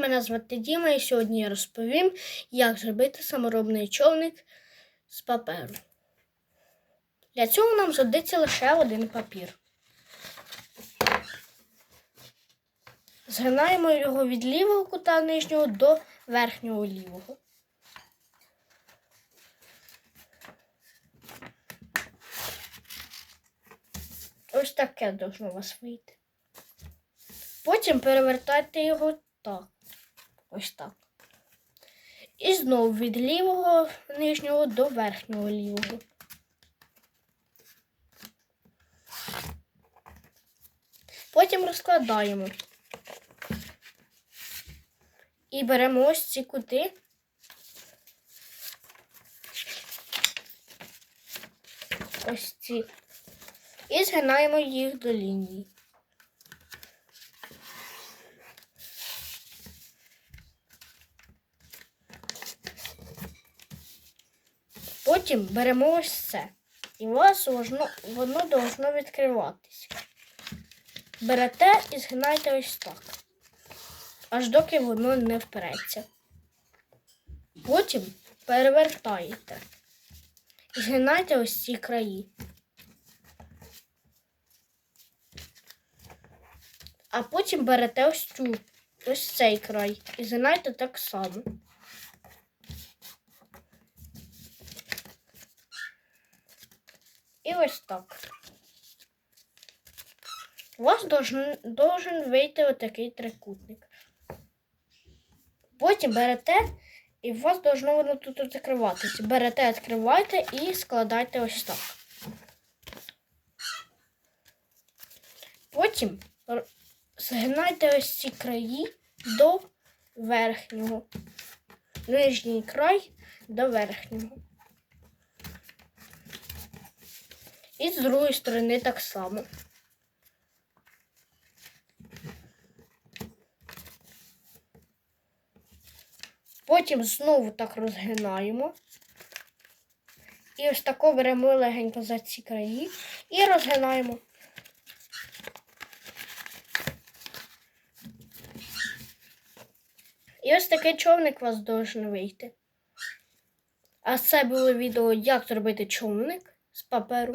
мене звати Діма і сьогодні я розповім, як зробити саморобний човник з паперу. Для цього нам знадобиться лише один папір. Згинаємо його від лівого кута нижнього до верхнього лівого. Ось таке должно у вас вийти. Потім перевертайте його так. Ось так. І знову від лівого нижнього до верхнього лівого. Потім розкладаємо. І беремо ось ці кути. Ось ці. І згинаємо їх до лінії. Потім беремо ось це. І у вас воно, воно должно відкриватися. Берете і згинаєте ось так. Аж доки воно не впереться. Потім перевертаєте. І згинаєте ось ці краї. А потім берете ось цю, ось цей край і згинаєте так само. І ось так. У вас должен, должен вийти отакий трикутник. Потім берете, і у вас должно воно тут закриватися. Берете, відкривайте і складайте ось так. Потім згинайте ось ці краї до верхнього. Нижній край до верхнього. І з другої сторони так само. Потім знову так розгинаємо. І ось тако беремо легенько за ці краї і розгинаємо. І ось такий човник у вас должен вийти. А це було відео, як зробити човник з паперу.